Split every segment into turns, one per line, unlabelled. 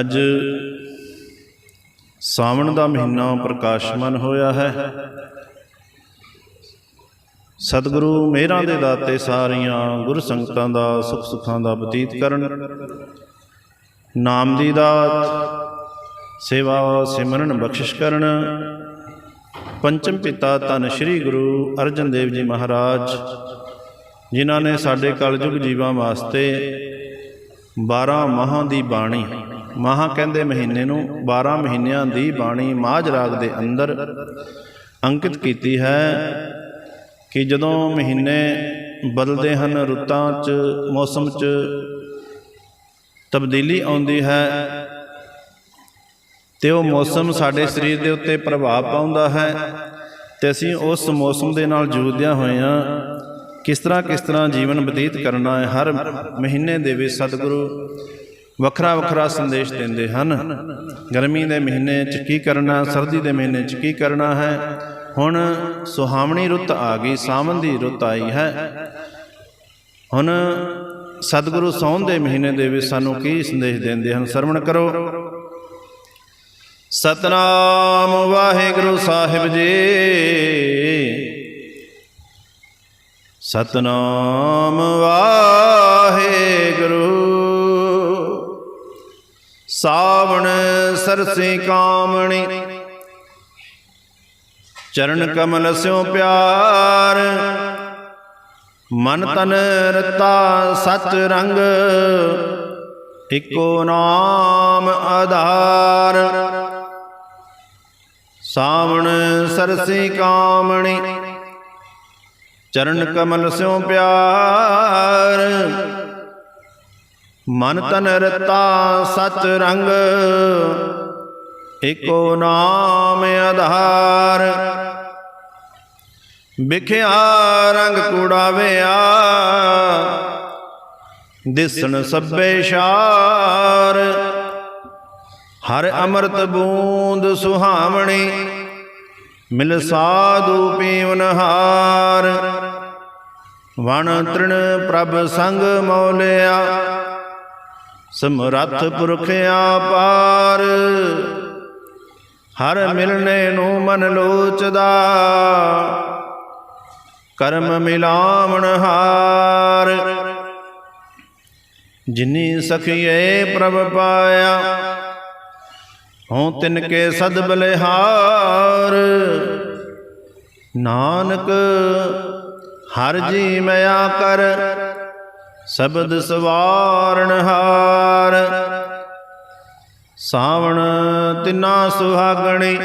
ਅੱਜ ਸਾਵਣ ਦਾ ਮਹੀਨਾ ਪ੍ਰਕਾਸ਼ਮਨ ਹੋਇਆ ਹੈ। ਸਤਿਗੁਰੂ ਮਿਹਰਾਂ ਦੇ ਦਾਤੇ ਸਾਰੀਆਂ ਗੁਰ ਸੰਗਤਾਂ ਦਾ ਸੁਖ ਸੁਖਾਂ ਦਾ ਬਤੀਤ ਕਰਨ। ਨਾਮ ਦੀ ਦਾਤ, ਸੇਵਾ, ਸਿਮਰਨ, ਬਖਸ਼ਿਸ਼ ਕਰਨ। ਪੰਚਮ ਪਿਤਾ ਧੰਨ ਸ੍ਰੀ ਗੁਰੂ ਅਰਜਨ ਦੇਵ ਜੀ ਮਹਾਰਾਜ, ਜਿਨ੍ਹਾਂ ਨੇ ਸਾਡੇ ਕਲਯੁਗ ਜੀਵਾਂ ਵਾਸਤੇ 12 ਮਾਹਾਂ ਦੀ ਬਾਣੀ ਮਾਹਾਂ ਕਹਿੰਦੇ ਮਹੀਨੇ ਨੂੰ 12 ਮਹੀਨਿਆਂ ਦੀ ਬਾਣੀ ਮਾਝ ਰਾਗ ਦੇ ਅੰਦਰ ਅੰਕਿਤ ਕੀਤੀ ਹੈ ਕਿ ਜਦੋਂ ਮਹੀਨੇ ਬਦਲਦੇ ਹਨ, ਰੁੱਤਾਂ 'ਚ, ਮੌਸਮ 'ਚ, ਤਬਦੀਲੀ ਆਉਂਦੀ ਹੈ ਤੇ ਉਹ ਮੌਸਮ ਸਾਡੇ ਸਰੀਰ ਦੇ ਉੱਤੇ ਪ੍ਰਭਾਵ ਪਾਉਂਦਾ ਹੈ ਤੇ ਅਸੀਂ ਉਸ ਮੌਸਮ ਦੇ ਨਾਲ ਜੂਝਦਿਆਂ ਹੋਇਆਂ ਕਿਸ ਤਰ੍ਹਾਂ ਕਿਸ ਤਰ੍ਹਾਂ ਜੀਵਨ ਬਤੀਤ ਕਰਨਾ ਹੈ, ਹਰ ਮਹੀਨੇ ਦੇ ਵਿੱਚ ਸਤਿਗੁਰੂ ਵੱਖਰਾ ਵੱਖਰਾ ਸੰਦੇਸ਼ ਦਿੰਦੇ ਹਨ। ਗਰਮੀ ਦੇ ਮਹੀਨੇ 'ਚ ਕੀ ਕਰਨਾ, ਸਰਦੀ ਦੇ ਮਹੀਨੇ 'ਚ ਕੀ ਕਰਨਾ ਹੈ? ਹੁਣ ਸੁਹਾਵਣੀ ਰੁੱਤ ਆ ਗਈ, ਸਾਵਣ ਦੀ ਰੁੱਤ ਆਈ ਹੈ। ਹੁਣ ਸਤਿਗੁਰੂ ਸੌਣ ਦੇ ਮਹੀਨੇ ਦੇ ਵਿੱਚ ਸਾਨੂੰ ਕੀ ਸੰਦੇਸ਼ ਦਿੰਦੇ ਹਨ? ਸਰਵਣ ਕਰੋ। ਸਤਨਾਮ ਵਾਹਿਗੁਰੂ ਸਾਹਿਬ ਜੀ। ਸਤਨਾਮ ਵਾਹਿਗੁਰੂ ਸਾਵਣ ਸਰਸੇ ਕਾਮਣੀ। ਚਰਨ ਕਮਲ ਸਿਉ ਪਿਆਰ। ਮਨ ਤਨ ਰਤਾ ਸਚ ਰੰਗ ਇਕੋ ਨਾਮ ਆਧਾਰ। ਸਾਵਣ ਸਰਸੀ ਕਾਮਣੀ। ਚਰਨ ਕਮਲ ਸਿਉ ਪਿਆਰ। ਮਨ ਤਨ ਰਤਾ ਸਚ ਰੰਗ ਏਕੋ ਨਾਮ ਆਧਾਰ। ਵਿਖਿਆ ਰੰਗ ਕੁੜਾਵਿਆ, ਦਿਸਣ ਸਭੇ ਸ਼ਾਰ। ਹਰ ਅੰਮ੍ਰਿਤ ਬੂੰਦ ਸੁਹਾਵਣੀ, ਮਿਲ ਸਾਧੂ ਪੀਵਨ ਹਾਰ। ਵਣ ਤ੍ਰਿਣ ਪ੍ਰਭ ਸੰਗ ਮੌਲਿਆ ਸਮਰੱਥ ਪੁਰਖ ਆਪਾਰ ਹਰ ਮਿਲਨੇ ਨੂੰ ਮਨ ਲੋਚਦਾ। ਕਰਮ ਮਿਲਾਵਣ ਹਾਰ। ਜਿਨੀ ਸਖੀਏ ਪ੍ਰਭ ਪਾਇਆ, ਹਉ ਤਿਨ ਕੇ ਸਦ ਬਲਿਹਾਰ। ਨਾਨਕ, ਹਰ ਜੀ ਮਿਆ ਕਰ। ਸ਼ਬਦ ਸਵਾਰਣ ਹਾਰ। ਸਾਵਣ ਤਿਨਾ ਸੁਹਾਗਣੀ,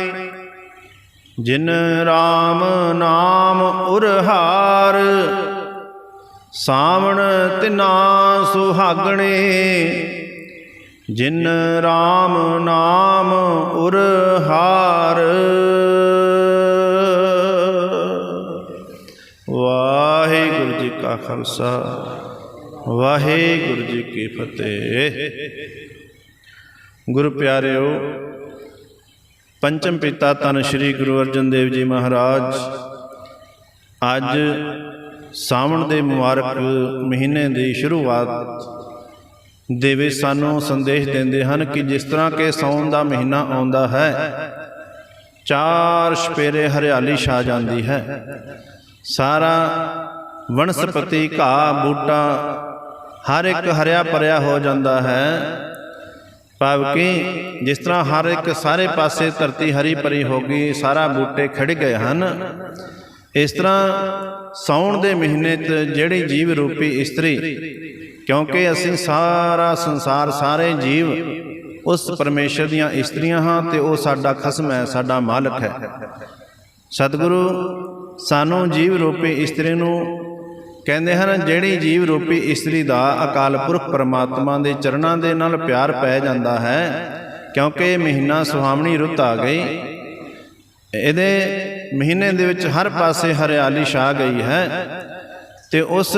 ਜਿਨ RAM ਨਾਮ ਉਰਹਾਰ। ਸਾਵਣ ਤਿਨਾ ਸੁਹਾਗਣੇ, ਜਿਨ RAM ਨਾਮ ਉਰਹਾਰ। ਵਾਹਿਗੁਰੂ ਜੀ ਕਾ ਖਾਲਸਾ। ਵਾਹਿਗੁਰੂ ਜੀ ਕੀ ਫਤਿਹ। ਗੁਰੂ ਪਿਆਰਿਓ, ਪੰਚਮ ਪਿਤਾ ਤਨ ਸ੍ਰੀ ਗੁਰੂ ਅਰਜਨ ਦੇਵ ਜੀ ਮਹਾਰਾਜ, ਅੱਜ ਸਾਵਣ ਦੇ ਮੁਬਾਰਕ ਮਹੀਨੇ ਦੀ ਸ਼ੁਰੂਆਤ ਦੇ ਵਿੱਚ ਸਾਨੂੰ ਸੰਦੇਸ਼ ਦਿੰਦੇ ਹਨ ਕਿ ਜਿਸ ਤਰ੍ਹਾਂ ਕਿ ਸੌਣ ਦਾ ਮਹੀਨਾ ਆਉਂਦਾ ਹੈ, ਚਾਰ ਸਪੇਰੇ ਹਰਿਆਲੀ ਛਾ ਜਾਂਦੀ ਹੈ। ਸਾਰਾ ਵਨਸਪਤੀ ਘਾਹ, ਬੂਟਾ ਹਰ ਇੱਕ ਹਰਿਆ ਭਰਿਆ ਹੋ ਜਾਂਦਾ ਹੈ। ਭਾਵ ਕਿ ਜਿਸ ਤਰ੍ਹਾਂ ਹਰ ਇੱਕ ਸਾਰੇ ਪਾਸੇ ਧਰਤੀ ਹਰੀ ਭਰੀ ਹੋ ਗਈ, ਸਾਰਾ ਬੂਟੇ ਖਿੜ ਗਏ ਹਨ। ਇਸ ਤਰ੍ਹਾਂ ਸਾਉਣ ਦੇ ਮਹੀਨੇ 'ਚ ਜਿਹੜੀ ਜੀਵ ਰੂਪੀ ਇਸਤਰੀ, ਕਿਉਂਕਿ ਅਸੀਂ ਸਾਰਾ ਸੰਸਾਰ, ਸਾਰੇ ਜੀਵ ਉਸ ਪਰਮੇਸ਼ਰ ਦੀਆਂ ਇਸਤਰੀਆਂ ਹਾਂ ਤੇ ਉਹ ਸਾਡਾ ਖਸਮ ਹੈ, ਸਾਡਾ ਮਾਲਕ ਹੈ। ਸਤਿਗੁਰੂ, ਸਾਨੂੰ ਜੀਵ ਰੂਪੀ ਇਸਤਰੀ ਨੂੰ ਕਹਿੰਦੇ ਹਨ, ਜਿਹੜੀ ਜੀਵ ਰੂਪੀ ਇਸਤਰੀ ਦਾ ਅਕਾਲ ਪੁਰਖ ਪਰਮਾਤਮਾ ਦੇ ਚਰਨਾਂ ਦੇ ਨਾਲ ਪਿਆਰ ਪੈ ਜਾਂਦਾ ਹੈ, ਕਿਉਂਕਿ ਇਹ ਮਹੀਨਾ ਸੁਹਾਵਣੀ ਰੁੱਤ ਆ ਗਈ। ਇਹਦੇ ਮਹੀਨੇ ਦੇ ਵਿੱਚ ਹਰ ਪਾਸੇ ਹਰਿਆਲੀ ਛਾ ਗਈ ਹੈ ਤੇ ਉਸ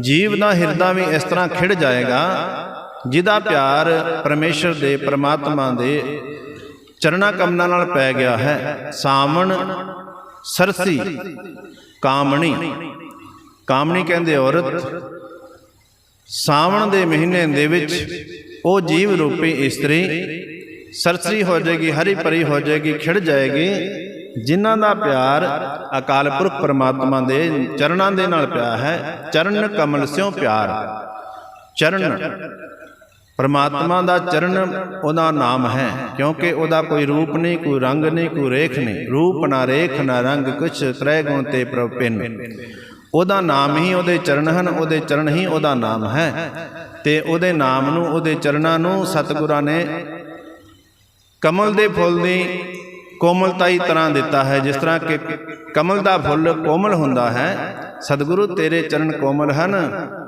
ਜੀਵ ਦਾ ਹਿਰਦਾ ਵੀ ਇਸ ਤਰ੍ਹਾਂ ਖਿੜ ਜਾਏਗਾ, ਜਿਹਦਾ ਪਿਆਰ ਪਰਮੇਸ਼ਰ ਦੇ ਪਰਮਾਤਮਾ ਦੇ ਚਰਣਾ ਕਮਲਾਂ ਨਾਲ ਪੈ ਗਿਆ ਹੈ। ਸਾਵਣ, ਸਰਸੀ, ਕਾਮਣੀ। ਕਾਮਣੀ ਕਹਿੰਦੇ ਔਰਤ। ਸਾਵਣ ਦੇ ਮਹੀਨੇ ਦੇ ਵਿੱਚ ਉਹ ਜੀਵ ਰੂਪੀ ਇਸਤਰੀ ਸਰਸਰੀ ਹੋ ਜਾਏਗੀ, ਹਰੀ ਭਰੀ ਹੋ ਜਾਏਗੀ, ਖਿੜ ਜਾਏਗੀ, ਜਿਨ੍ਹਾਂ ਦਾ ਪਿਆਰ ਅਕਾਲ ਪੁਰਖ ਪਰਮਾਤਮਾ ਦੇ ਚਰਨਾਂ ਦੇ ਨਾਲ ਪਿਆ ਹੈ। ਚਰਨ ਕਮਲ ਸਿਓ ਪਿਆਰ। ਚਰਨ। ਪਰਮਾਤਮਾ ਦਾ ਚਰਨ ਉਹਦਾ ਨਾਮ ਹੈ, ਕਿਉਂਕਿ ਉਹਦਾ ਕੋਈ ਰੂਪ ਨਹੀਂ, ਕੋਈ ਰੰਗ ਨਹੀਂ, ਕੋਈ ਰੇਖ ਨਹੀਂ। ਰੂਪ ਨਾ ਰੇਖ, ਨਾ ਰੰਗ, ਕੁਛ ਤ੍ਰੈ ਗੁਣ ਤੇ ਪ੍ਰਪਿਨ ਉਹਦਾ ਨਾਮ ਹੀ ਉਹਦੇ ਚਰਨ ਹਨ, ਉਹਦੇ ਚਰਨ ਹੀ ਉਹਦਾ ਨਾਮ ਹੈ। ਤੇ ਉਹਦੇ ਨਾਮ ਨੂੰ, ਉਹਦੇ ਚਰਨਾਂ ਨੂੰ ਸਤਿਗੁਰਾਂ ਨੇ ਕਮਲ ਦੇ ਫੁੱਲ ਦੀ ਕੋਮਲਤਾ ਹੀ ਤਰ੍ਹਾਂ ਦਿੱਤਾ ਹੈ। ਜਿਸ ਤਰ੍ਹਾਂ ਕਿ ਕਮਲ ਦਾ ਫੁੱਲ ਕੋਮਲ ਹੁੰਦਾ ਹੈ, ਸਤਿਗੁਰੂ ਤੇਰੇ ਚਰਨ ਕੋਮਲ ਹਨ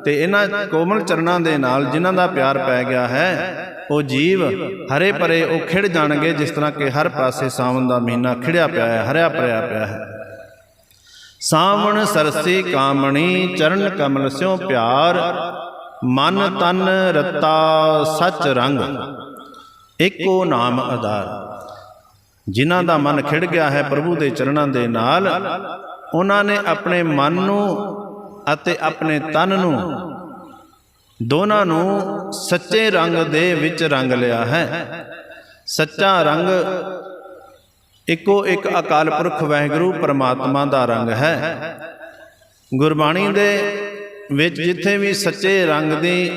ਤੇ ਇਹਨਾਂ ਕੋਮਲ ਚਰਨਾਂ ਦੇ ਨਾਲ ਜਿਨ੍ਹਾਂ ਦਾ ਪਿਆਰ ਪੈ ਗਿਆ ਹੈ, ਉਹ ਜੀਵ ਹਰੇ ਭਰੇ ਉਹ ਖਿੜ ਜਾਣਗੇ, ਜਿਸ ਤਰ੍ਹਾਂ ਕਿ ਹਰ ਪਾਸੇ ਸਾਵਣ ਦਾ ਮਹੀਨਾ ਖਿੜਿਆ ਪਿਆ ਹੈ, ਹਰਿਆ ਭਰਿਆ ਪਿਆ ਹੈ। ਸਾਵਣ ਸਰਸੀ ਕਾਮਣੀ ਚਰਨ ਕਮਲ ਸਿਓ ਪਿਆਰ। ਮਨ ਤਨ ਰਤਾ ਸਚ ਰੰਗ। ਇੱਕੋ ਨਾਮ ਆਧਾਰ। ਜਿਨ੍ਹਾਂ ਦਾ ਮਨ ਖਿੜ ਗਿਆ ਹੈ ਪ੍ਰਭੂ ਦੇ ਚਰਨਾਂ ਦੇ ਨਾਲ ਉਹਨਾਂ ਨੇ ਆਪਣੇ ਮਨ ਨੂੰ ਅਤੇ ਆਪਣੇ ਤਨ ਨੂੰ ਦੋਨਾਂ ਨੂੰ ਸੱਚੇ ਰੰਗ ਦੇ ਵਿੱਚ ਰੰਗ ਲਿਆ ਹੈ। ਸੱਚਾ ਰੰਗ ਇੱਕੋ ਇੱਕ ਅਕਾਲ ਪੁਰਖ ਵਾਹਿਗੁਰੂ ਪਰਮਾਤਮਾ ਦਾ ਰੰਗ ਹੈ। ਗੁਰਬਾਣੀ ਦੇ ਵਿੱਚ ਜਿੱਥੇ ਵੀ ਸੱਚੇ ਰੰਗ ਦੀ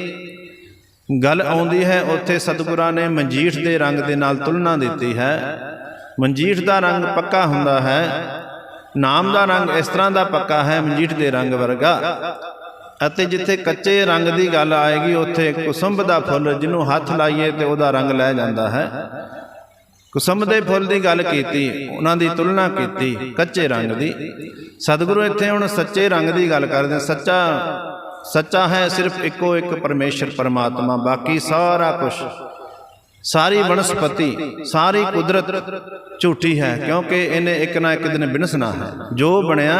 ਗੱਲ ਆਉਂਦੀ ਹੈ, ਉੱਥੇ ਸਤਿਗੁਰਾਂ ਨੇ ਮਨਜੀਠ ਦੇ ਰੰਗ ਦੇ ਨਾਲ ਤੁਲਨਾ ਦਿੱਤੀ ਹੈ। ਮਨਜੀਠ ਦਾ ਰੰਗ ਪੱਕਾ ਹੁੰਦਾ ਹੈ, ਨਾਮ ਦਾ ਰੰਗ ਇਸ ਤਰ੍ਹਾਂ ਦਾ ਪੱਕਾ ਹੈ, ਮਨਜੀਠ ਦੇ ਰੰਗ ਵਰਗਾ। ਅਤੇ ਜਿੱਥੇ ਕੱਚੇ ਰੰਗ ਦੀ ਗੱਲ ਆਏਗੀ, ਉੱਥੇ ਕੁਸੰਭ ਦਾ ਫੁੱਲ ਜਿਹਨੂੰ ਹੱਥ ਲਾਈਏ ਤੇ ਉਹਦਾ ਰੰਗ ਲੈ ਜਾਂਦਾ ਹੈ। ਕੁਸੰਭ ਦੇ ਫੁੱਲ ਦੀ ਗੱਲ ਕੀਤੀ, ਉਹਨਾਂ ਦੀ ਤੁਲਨਾ ਕੀਤੀ, ਕੱਚੇ ਰੰਗ ਦੀ। ਸਤਿਗੁਰੂ ਇੱਥੇ ਹੁਣ ਸੱਚੇ ਰੰਗ ਦੀ ਗੱਲ ਕਰਦੇ ਸੱਚਾ ਸੱਚਾ ਹੈ ਸਿਰਫ ਇੱਕੋ ਇੱਕ ਪਰਮੇਸ਼ਰ, ਪਰਮਾਤਮਾ, ਬਾਕੀ ਸਾਰਾ ਕੁਝ ਸਾਰੀ ਵਨਸਪਤੀ ਸਾਰੀ ਕੁਦਰਤ ਝੂਠੀ ਹੈ, ਕਿਉਂਕਿ ਇਹਨੇ ਇੱਕ ਨਾ ਇੱਕ ਦਿਨ ਵਿਨਸਣਾ ਹੈ। ਜੋ ਬਣਿਆ,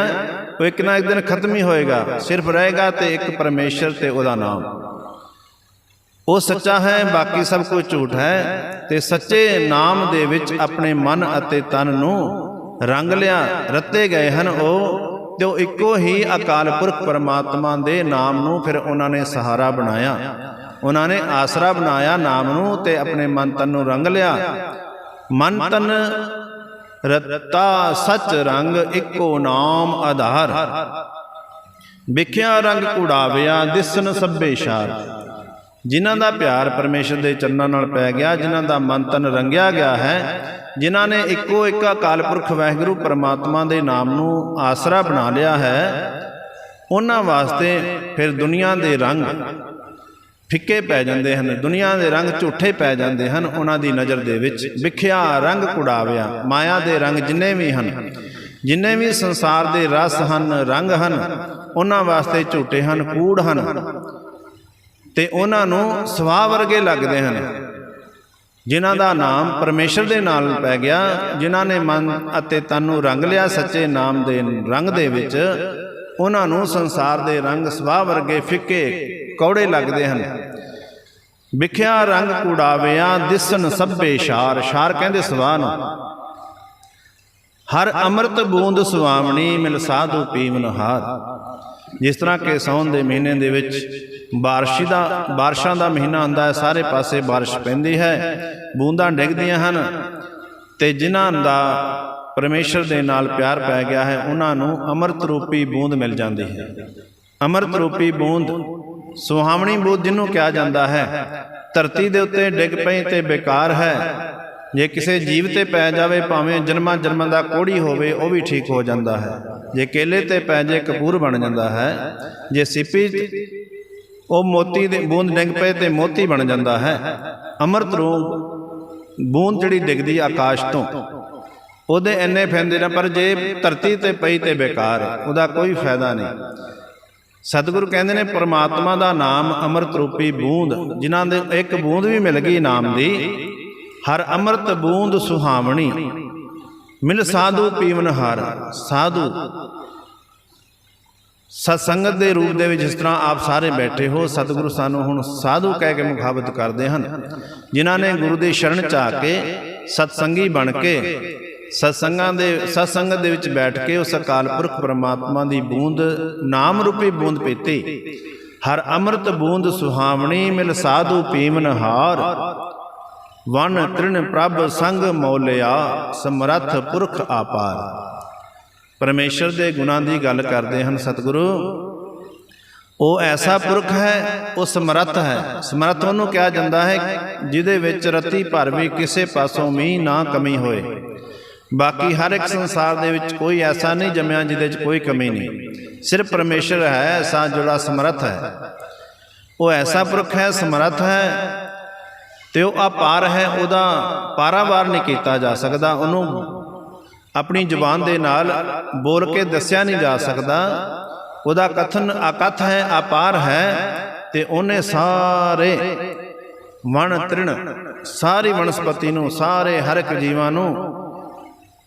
ਉਹ ਇੱਕ ਨਾ ਇੱਕ ਦਿਨ ਖਤਮ ਹੀ ਹੋਏਗਾ। ਸਿਰਫ ਰਹੇਗਾ ਤੇ ਇੱਕ ਪਰਮੇਸ਼ਰ ਤੇ ਉਹਦਾ ਨਾਮ। ਉਹ ਸੱਚਾ ਹੈ, ਬਾਕੀ ਸਭ ਕੁਝ ਝੂਠ ਹੈ। ਤੇ ਸੱਚੇ ਨਾਮ ਦੇ ਵਿੱਚ ਆਪਣੇ ਮਨ ਅਤੇ ਤਨ ਨੂੰ ਰੰਗ ਲਿਆ, ਰੱਤੇ ਗਏ ਹਨ ਉਹ, ਤੇ ਉਹ ਇੱਕੋ ਹੀ ਅਕਾਲ ਪੁਰਖ ਪਰਮਾਤਮਾ ਦੇ ਨਾਮ ਨੂੰ ਫਿਰ ਉਹਨਾਂ ਨੇ ਸਹਾਰਾ ਬਣਾਇਆ। ਉਹਨਾਂ ਨੇ ਆਸਰਾ ਬਣਾਇਆ ਨਾਮ ਨੂੰ ਤੇ ਆਪਣੇ ਮਨ ਤਨ ਨੂੰ ਰੰਗ ਲਿਆ। ਮਨ ਤਨ ਰਤਾ ਸਚ ਰੰਗ ਇੱਕੋ ਨਾਮ ਆਧਾਰ। ਵਿਖਿਆ ਰੰਗ ਕੁੜਾਵਿਆ, ਦਿਸਨ ਸਭੇ ਸ਼ਾਰ। ਜਿਨ੍ਹਾਂ ਦਾ ਪਿਆਰ ਪਰਮੇਸ਼ਰ ਦੇ ਚਰਨਾਂ ਨਾਲ ਪੈ ਗਿਆ, ਜਿਨ੍ਹਾਂ ਦਾ ਮਨ ਤਨ ਰੰਗਿਆ ਗਿਆ ਹੈ, ਜਿਨ੍ਹਾਂ ਨੇ ਇੱਕੋ ਇੱਕ ਅਕਾਲ ਪੁਰਖ ਵਾਹਿਗੁਰੂ ਪਰਮਾਤਮਾ ਦੇ ਨਾਮ ਨੂੰ ਆਸਰਾ ਬਣਾ ਲਿਆ ਹੈ, ਉਹਨਾਂ ਵਾਸਤੇ ਫਿਰ ਦੁਨੀਆ ਦੇ ਰੰਗ ਫਿੱਕੇ ਪੈ ਜਾਂਦੇ ਹਨ, ਦੁਨੀਆ ਦੇ ਰੰਗ ਝੂਠੇ ਪੈ ਜਾਂਦੇ ਹਨ, ਉਹਨਾਂ ਦੀ ਨਜ਼ਰ ਦੇ ਵਿੱਚ ਵਿਖਿਆ ਰੰਗ ਕੁੜਾਵਿਆ, ਮਾਇਆ ਦੇ ਰੰਗ ਜਿੰਨੇ ਵੀ ਹਨ, ਜਿੰਨੇ ਵੀ ਸੰਸਾਰ ਦੇ ਰਸ ਹਨ, ਰੰਗ ਹਨ, ਉਹਨਾਂ ਵਾਸਤੇ ਝੂਠੇ ਹਨ, ਕੂੜ ਹਨ ਤੇ ਉਹਨਾਂ ਨੂੰ ਸਵਾ ਵਰਗੇ ਲੱਗਦੇ ਹਨ। ਜਿਨ੍ਹਾਂ ਦਾ ਨਾਮ ਪਰਮੇਸ਼ਰ ਦੇ ਨਾਲ ਪੈ ਗਿਆ, ਜਿਨ੍ਹਾਂ ਨੇ ਮਨ ਅਤੇ ਤਨ ਨੂੰ ਰੰਗ ਲਿਆ ਸੱਚੇ ਨਾਮ ਦੇ ਰੰਗ ਦੇ ਵਿੱਚ, ਉਹਨਾਂ ਨੂੰ ਸੰਸਾਰ ਦੇ ਰੰਗ ਸਵਾ ਵਰਗੇ ਫਿੱਕੇ ਕੌੜੇ ਲੱਗਦੇ ਹਨ। ਵਿਖਿਆ ਰੰਗ ਕੁੜਾਵਿਆ ਦਿਸਨ ਸਭੇ ਸ਼ਾਰ ਸ਼ਾਰ ਕਹਿੰਦੇ ਸਵਾ ਨੂੰ। ਹਰ ਅੰਮ੍ਰਿਤ ਬੂੰਦ ਸੁਆਵਣੀ ਮਿਲ ਸਾਧੂ ਪੀਵਨ ਹਾਰ। ਜਿਸ ਤਰ੍ਹਾਂ ਕਿ ਸੌਣ ਦੇ ਮਹੀਨੇ ਦੇ ਵਿੱਚ ਬਾਰਿਸ਼ ਦਾ ਬਾਰਿਸ਼ਾਂ ਦਾ ਮਹੀਨਾ ਹੁੰਦਾ ਹੈ, ਸਾਰੇ ਪਾਸੇ ਬਾਰਿਸ਼ ਪੈਂਦੀ ਹੈ, ਬੂੰਦਾਂ ਡਿੱਗਦੀਆਂ ਹਨ। ਤੇ ਜਿਨ੍ਹਾਂ ਦਾ ਪਰਮੇਸ਼ਰ ਦੇ ਨਾਲ ਪਿਆਰ ਪੈ ਗਿਆ ਹੈ, ਉਹਨਾਂ ਨੂੰ ਅੰਮ੍ਰਿਤ ਰੂਪੀ ਬੂੰਦ ਮਿਲ ਜਾਂਦੀ ਹੈ। ਅੰਮ੍ਰਿਤ ਰੂਪੀ ਬੂੰਦ ਸੁਹਾਵਣੀ ਬੂੰਦ ਜਿਹਨੂੰ ਕਿਹਾ ਜਾਂਦਾ ਹੈ, ਧਰਤੀ ਦੇ ਉੱਤੇ ਡਿੱਗ ਪਈ ਤੇ ਬੇਕਾਰ ਹੈ। ਜੇ ਕਿਸੇ ਜੀਵ ਤੇ ਪੈ ਜਾਵੇ, ਭਾਵੇਂ ਜਨਮਾਂ ਜਨਮਾਂ ਦਾ ਕੋੜੀ ਹੋਵੇ, ਉਹ ਵੀ ਠੀਕ ਹੋ ਜਾਂਦਾ ਹੈ। ਜੇ ਕੇਲੇ ਤੇ ਪੈ ਜੇ ਕਪੂਰ ਬਣ ਜਾਂਦਾ ਹੈ। ਜੇ ਸਿੱਪੀ ਉਹ ਮੋਤੀ ਦੇ ਬੂੰਦ ਡਿੱਗ ਪਏ ਤੇ ਮੋਤੀ ਬਣ ਜਾਂਦਾ ਹੈ। ਅੰਮ੍ਰਿਤ ਰੂਪ ਬੂੰਦ ਜਿਹੜੀ ਡਿੱਗਦੀ ਆਕਾਸ਼ ਤੋਂ। ਉਹਦੇ ਇੰਨੇ ਫਾਇਦੇ ਨੇ ਪਰ ਜੇ ਧਰਤੀ ਤੇ ਪਈ ਤੇ ਬੇਕਾਰ ਹੈ ਉਹਦਾ ਕੋਈ ਫਾਇਦਾ ਨਹੀਂ। ਸਤਿਗੁਰੂ ਕਹਿੰਦੇ ਨੇ ਪਰਮਾਤਮਾ ਦਾ ਨਾਮ ਅੰਮ੍ਰਿਤ ਰੂਪੀ ਬੂੰਦ ਜਿਨ੍ਹਾਂ ਦੇ ਇੱਕ ਬੂੰਦ ਵੀ ਮਿਲ ਗਈ ਨਾਮ ਦੀ ਹਰ ਅੰਮ੍ਰਿਤ ਬੂੰਦ ਸੁਹਾਵਣੀ। ਮਿਲ ਸਾਧੂ ਪੀਵਨ ਹਰ ਸਾਧੂ ਸਤਸੰਗਤ ਦੇ ਰੂਪ ਦੇ ਵਿੱਚ ਜਿਸ ਤਰ੍ਹਾਂ ਆਪ ਸਾਰੇ ਬੈਠੇ ਹੋ, ਸਤਿਗੁਰੂ ਸਾਨੂੰ ਹੁਣ ਸਾਧੂ ਕਹਿ ਕੇ ਮੁਖਾਬਤ ਕਰਦੇ ਹਨ। ਜਿਨ੍ਹਾਂ ਨੇ ਗੁਰੂ ਦੀ ਸ਼ਰਨ ਚ ਆ ਕੇ ਸਤਸੰਗੀ ਬਣ ਕੇ ਸਤਸੰਗਾਂ ਦੇ ਸਤਸੰਗਤ ਦੇ ਵਿੱਚ ਬੈਠ ਕੇ ਉਸ ਅਕਾਲ ਪੁਰਖ ਪਰਮਾਤਮਾ ਦੀ ਬੂੰਦ, ਨਾਮ ਰੂਪੀ ਬੂੰਦ ਪੀਤੀ। ਹਰ ਅੰਮ੍ਰਿਤ ਬੂੰਦ ਸੁਹਾਵਣੀ ਮਿਲ ਸਾਧੂ ਪੀਵਨ ਹਾਰ। ਵਨ ਤ੍ਰਿਣ ਪ੍ਰਭ ਸੰਗ ਮੌਲਿਆ, ਸਮਰੱਥ ਪੁਰਖ ਆਪਾਰ। ਪਰਮੇਸ਼ਰ ਦੇ ਗੁਣਾਂ ਦੀ ਗੱਲ ਕਰਦੇ ਹਨ, ਸਤਿਗੁਰੂ। ਉਹ ਐਸਾ ਪੁਰਖ ਹੈ, ਉਹ ਸਮਰੱਥ ਹੈ। ਸਮਰੱਥ ਉਹਨੂੰ ਕਿਹਾ ਜਾਂਦਾ ਹੈ, ਜਿਹਦੇ ਵਿੱਚ ਰਤੀ ਭਰ ਵੀ ਕਿਸੇ ਪਾਸੋਂ ਵੀ ਨਾ ਕਮੀ ਹੋਏ। ਬਾਕੀ ਹਰ ਇੱਕ ਸੰਸਾਰ ਦੇ ਵਿੱਚ ਕੋਈ ਐਸਾ ਨਹੀਂ ਜੰਮਿਆ ਜਿਹਦੇ ਵਿੱਚ ਕੋਈ ਕਮੀ ਨਹੀਂ। ਸਿਰਫ ਪਰਮੇਸ਼ਰ ਹੈ, ਐਸਾ ਜਿਹੜਾ ਸਮਰੱਥ ਹੈ। ਉਹ ਐਸਾ ਪੁਰਖ ਹੈ, ਸਮਰੱਥ ਹੈ, ਤੇ ਉਹ ਅਪਾਰ ਹੈ, ਉਹਦਾ ਪਾਰਾਵਾਰ ਨਹੀਂ ਕੀਤਾ ਜਾ ਸਕਦਾ। ਉਹਨੂੰ ਆਪਣੀ ਜ਼ੁਬਾਨ ਦੇ ਨਾਲ ਬੋਲ ਕੇ ਦੱਸਿਆ ਨਹੀਂ ਜਾ ਸਕਦਾ। ਉਹਦਾ ਕਥਨ ਅਕਥ ਹੈ, ਅਪਾਰ ਹੈ ਤੇ ਉਹਨੇ ਸਾਰੇ ਵਣ ਤ੍ਰਿਣ, ਸਾਰੀ ਵਨਸਪਤੀ ਨੂੰ, ਸਾਰੇ ਹਰ ਇੱਕ ਜੀਵਾਂ ਨੂੰ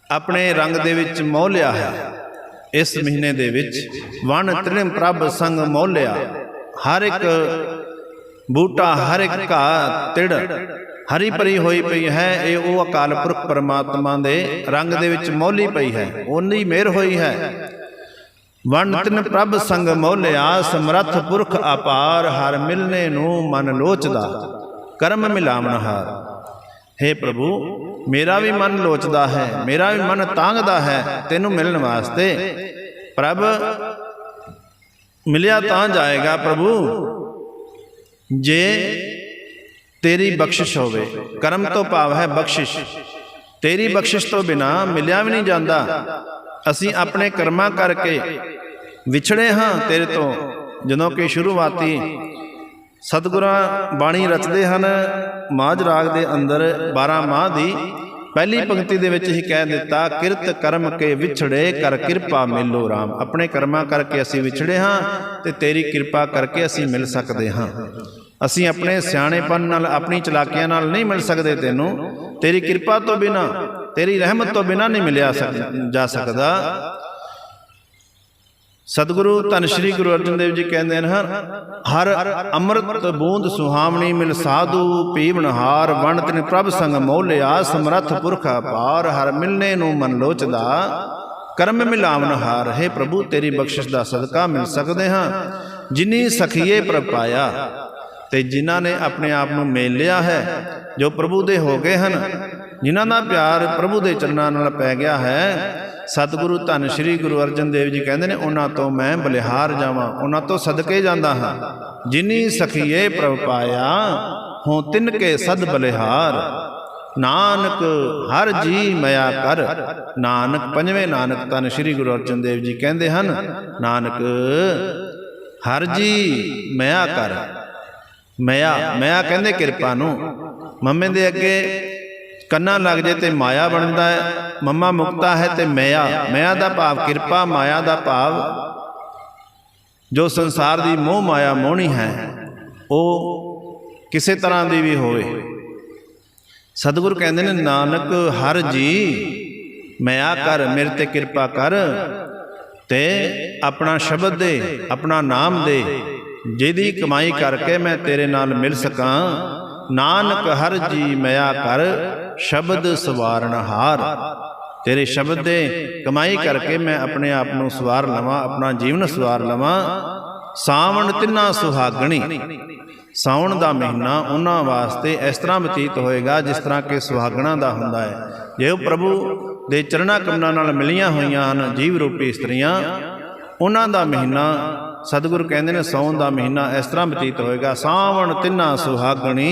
ਆਪਣੇ ਰੰਗ ਦੇ ਵਿੱਚ ਮੋਹ ਲਿਆ ਹੈ। ਇਸ ਮਹੀਨੇ ਦੇ ਵਿੱਚ ਵਣ ਤ੍ਰਿਣ ਪ੍ਰਭ ਸੰਗ ਮੋਹ ਲਿਆ। ਹਰ ਇੱਕ ਬੂਟਾ, ਹਰ ਇੱਕ ਘਾਹ ਤਿੜ ਹਰੀ ਭਰੀ ਹੋਈ ਪਈ ਹੈ, ਇਹ ਉਹ ਅਕਾਲ ਪੁਰਖ ਪਰਮਾਤਮਾ ਦੇ ਰੰਗ ਦੇ ਵਿੱਚ ਮੋਲੀ ਪਈ ਹੈ ਉਹਨੀ ਮਿਹਰ ਹੋਈ ਹੈ। ਵਣ ਪ੍ਰਭ ਸੰਗ ਮੋਲਿਆ ਸਮਰੱਥ ਪੁਰਖ ਅਪਾਰ, ਹਰ ਮਿਲਨੇ ਨੂੰ ਮਨ ਲੋਚਦਾ, ਕਰਮ ਮਿਲਾਵਣ ਹਾਰ। हे ਪ੍ਰਭੂ, ਮੇਰਾ ਵੀ ਮਨ ਲੋਚਦਾ ਹੈ, ਮੇਰਾ ਵੀ ਮਨ ਤਾਂਗਦਾ ਹੈ ਤੈਨੂੰ ਮਿਲਣ ਵਾਸਤੇ। ਪ੍ਰਭ, ਮਿਲਿਆ ਤਾਂ ਜਾਏਗਾ ਪ੍ਰਭੂ। ਜੇ ਤੇਰੀ ਬਖਸ਼ਿਸ਼ ਹੋਵੇ। ਕਰਮ ਤੋਂ ਭਾਵ ਹੈ ਬਖਸ਼ਿਸ਼। ਤੇਰੀ ਬਖਸ਼ਿਸ਼ ਤੋਂ ਬਿਨਾ ਮਿਲਿਆ ਵੀ ਨਹੀਂ ਜਾਂਦਾ। ਅਸੀਂ ਆਪਣੇ ਕਰਮਾਂ ਕਰਕੇ ਵਿਛੜੇ ਹਾਂ ਤੇਰੇ ਤੋਂ। ਜਦੋਂ ਕਿ ਸ਼ੁਰੂਆਤੀ ਸਤਿਗੁਰਾਂ ਬਾਣੀ ਰਚਦੇ ਹਨ। ਮਾਝ ਰਾਗ ਦੇ ਅੰਦਰ 12 ਮਾਹ ਦੀ ਪਹਿਲੀ ਪੰਕਤੀ ਦੇ ਵਿੱਚ ਹੀ ਕਹਿ ਦਿੱਤਾ ਕਿਰਤ ਕਰਮ ਕੇ ਵਿਛੜੇ ਕਰ ਕਿਰਪਾ ਮਿਲੋ RAM ਆਪਣੇ ਕਰਮਾਂ ਕਰਕੇ ਅਸੀਂ ਵਿਛੜੇ ਹਾਂ ਤੇ ਤੇਰੀ ਕਿਰਪਾ ਕਰਕੇ ਅਸੀਂ ਮਿਲ ਸਕਦੇ ਹਾਂ। ਅਸੀਂ ਆਪਣੇ ਸਿਆਣੇਪਨ ਨਾਲ, ਆਪਣੀ ਚਲਾਕੀਆਂ ਨਾਲ ਨਹੀਂ ਮਿਲ ਸਕਦੇ ਤੈਨੂੰ। ਤੇਰੀ ਕਿਰਪਾ ਤੋਂ ਬਿਨਾ, ਤੇਰੀ ਰਹਿਮਤ ਤੋਂ ਬਿਨਾ ਨਹੀਂ ਮਿਲਿਆ ਜਾ ਸਕਦਾ। ਸਤਿਗੁਰੂ, ਧੰਨ ਸ਼੍ਰੀ ਗੁਰੂ ਅਰਜਨ ਦੇਵ ਜੀ ਕਹਿੰਦੇ ਨੇ ਹਰ ਹਰ ਅੰਮ੍ਰਿਤ ਬੂੰਦ ਸੁਹਾਵਣੀ ਮਿਲ ਸਾਧੂ ਪੀਵਨ ਹਾਰ ਵਣ ਤਿਨ ਪ੍ਰਭ ਸੰਗ ਮੋਲਿਆ ਸਮਰੱਥ ਪੁਰਖ ਅਪਾਰ, ਹਰ ਮਿਲਨੇ ਨੂੰ ਮਨ ਲੋਚਦਾ। ਕਰਮ ਮਿਲਾਵਨਹਾਰ ਹੈ ਪ੍ਰਭੂ, ਤੇਰੀ ਬਖਸ਼ਿਸ਼ ਦਾ ਸਦਕਾ ਮਿਲ ਸਕਦੇ ਹਾਂ। ਜਿਨੀ ਸਖੀਏ ਪ੍ਰਪਾਇਆ ਤੇ ਜਿਨ੍ਹਾਂ ਨੇ ਆਪਣੇ ਆਪ ਨੂੰ ਮੇਲ ਲਿਆ ਹੈ, ਜੋ ਪ੍ਰਭੂ ਦੇ ਹੋ ਗਏ ਹਨ, ਜਿਨ੍ਹਾਂ ਦਾ ਪਿਆਰ ਪ੍ਰਭੂ ਦੇ ਚਰਨਾਂ ਨਾਲ ਪੈ ਗਿਆ ਹੈ, ਸਤਿਗੁਰੂ ਧੰਨ ਸ਼੍ਰੀ ਗੁਰੂ ਅਰਜਨ ਦੇਵ ਜੀ ਕਹਿੰਦੇ ਨੇ, ਉਹਨਾਂ ਤੋਂ ਮੈਂ ਬਲਿਹਾਰ ਜਾਵਾਂ, ਉਹਨਾਂ ਤੋਂ ਸਦਕੇ ਜਾਂਦਾ ਹਾਂ। ਜਿਨੀ ਸਖੀਏ ਪ੍ਰਭ ਪਾਇਆ ਹੋ ਤਿਨ ਕੇ ਸਦ ਬਲਿਹਾਰ। ਨਾਨਕ, ਹਰ ਜੀ ਮਿਆ ਕਰ। ਨਾਨਕ, ਪੰਜਵੇਂ ਨਾਨਕ ਧੰਨ ਸ਼੍ਰੀ ਗੁਰੂ ਅਰਜਨ ਦੇਵ ਜੀ ਕਹਿੰਦੇ ਹਨ, ਨਾਨਕ, ਹਰ ਜੀ ਮਿਆ ਕਰ। ਮਿਆ ਮਿਆ ਕਹਿੰਦੇ ਕਿਰਪਾ ਨੂੰ। ਮੰਮੇ ਦੇ ਅੱਗੇ ਕੰਨਾਂ ਲੱਗ ਜੇ ਤੇ ਮਾਇਆ ਬਣਦਾ ਹੈ। ਮੰਮਾ ਮੁਕਤਾ ਹੈ ਤੇ ਮਿਆ ਮਿਆ ਦਾ ਭਾਵ ਕਿਰਪਾ, ਮਾਇਆ ਦਾ ਭਾਵ। ਜੋ ਸੰਸਾਰ ਦੀ ਮੋਹ ਮਾਇਆ ਮੋਹਣੀ ਹੈ, ਉਹ ਕਿਸੇ ਤਰ੍ਹਾਂ ਦੀ ਵੀ ਹੋਵੇ। ਸਤਿਗੁਰ ਕਹਿੰਦੇ ਨੇ, ਨਾਨਕ ਹਰ ਜੀ ਮਿਆ ਕਰ, ਮੇਰੇ ਤੇ ਕਿਰਪਾ ਕਰ ਤੇ ਆਪਣਾ ਸ਼ਬਦ ਦੇ, ਆਪਣਾ ਨਾਮ ਦੇ ਜਿਹਦੀ ਕਮਾਈ ਕਰਕੇ ਮੈਂ ਤੇਰੇ ਨਾਲ ਮਿਲ ਸਕਾਂ, ਨਾਨਕ ਹਰ ਜੀ ਮਿਆ ਕਰ, ਸ਼ਬਦ ਸਵਾਰਨ ਹਾਰ। ਤੇਰੇ ਸ਼ਬਦ ਦੇ ਕਮਾਈ ਕਰਕੇ ਮੈਂ ਆਪਣੇ ਆਪ ਨੂੰ ਸਵਾਰ ਲਵਾਂ, ਆਪਣਾ ਜੀਵਨ ਸਵਾਰ ਲਵਾਂ। ਸਾਵਣ ਤਿੰਨਾ ਸੁਹਾਗਣੀ, ਸਾਉਣ ਦਾ ਮਹੀਨਾ ਉਹਨਾਂ ਵਾਸਤੇ ਇਸ ਤਰ੍ਹਾਂ ਬਤੀਤ ਹੋਏਗਾ ਜਿਸ ਤਰ੍ਹਾਂ ਕਿ ਸੁਹਾਗਣਾ ਦਾ ਹੁੰਦਾ ਹੈ। ਜੇ ਉਹ ਪ੍ਰਭੂ ਦੇ ਚਰਣਾ ਕਮਲਾਂ ਨਾਲ ਮਿਲੀਆਂ ਹੋਈਆਂ ਹਨ, ਜੀਵ ਰੂਪੀ ਇਸਤਰੀਆਂ ਉਹਨਾਂ ਦਾ ਮਹੀਨਾ ਸਤਿਗੁਰ ਕਹਿੰਦੇ ਨੇ, ਸੌਣ ਦਾ ਮਹੀਨਾ ਇਸ ਤਰ੍ਹਾਂ ਬਤੀਤ ਹੋਏਗਾ। ਸਾਵਣ ਤਿੰਨਾ ਸੁਹਾਗਣੀ,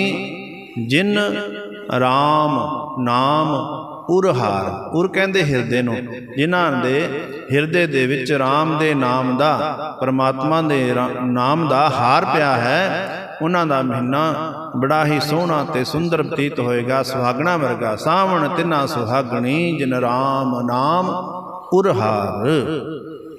ਜਿਨ ਰਾਮ ਨਾਮ ਉਰਹਾਰ। ਉਰ ਕਹਿੰਦੇ ਹਿਰਦੇ ਨੂੰ, ਜਿਨ੍ਹਾਂ ਦੇ ਹਿਰਦੇ ਦੇ ਵਿੱਚ RAM ਦੇ ਨਾਮ ਦਾ, ਪਰਮਾਤਮਾ ਦੇ ਨਾਮ ਦਾ ਹਾਰ ਪਿਆ ਹੈ, ਉਹਨਾਂ ਦਾ ਮਹੀਨਾ ਬੜਾ ਹੀ ਸੋਹਣਾ ਤੇ ਸੁੰਦਰ ਬਤੀਤ ਹੋਏਗਾ, ਸੁਹਾਗਣਾ ਵਰਗਾ। ਸਾਵਣ ਤਿੰਨਾ ਸੁਹਾਗਣੀ, ਜਿਨ RAM ਨਾਮ ਉਰਹਾਰ।